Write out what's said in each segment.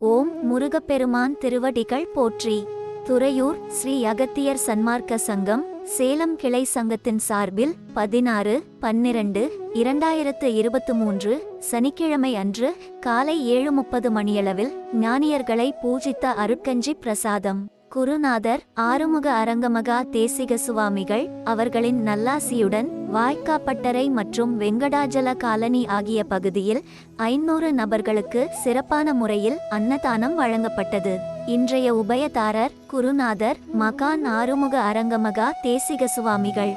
ஓம் முருகப்பெருமான் திருவடிகள் போற்றி. துறையூர் ஸ்ரீ அகத்தியர் சன்மார்க்க சங்கம் சேலம் கிளை சங்கத்தின் சார்பில் பதினாறு பன்னிரண்டு இரண்டாயிரத்து இருபத்து மூன்று சனிக்கிழமை அன்று காலை ஏழு முப்பது மணியளவில் ஞானியர்களை பூஜித்த அருட்கஞ்சி பிரசாதம். குருநாதர் ஆறுமுக அரங்கமகா தேசிக சுவாமிகள் அவர்களின் நல்லாசியுடன் வாய்க்காப்பட்டறை மற்றும் வெங்கடாஜல காலனி ஆகிய பகுதியில் ஐநூறு நபர்களுக்கு சிறப்பான முறையில் அன்னதானம் வழங்கப்பட்டது. இன்றைய உபயதாரர் குருநாதர் மகான் ஆறுமுக அரங்கமகா தேசிக சுவாமிகள்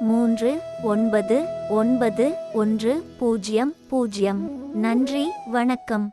மூன்று ஒன்பது ஒன்பது ஒன்று பூஜ்ஜியம் பூஜ்ஜியம் நன்றி வணக்கம்.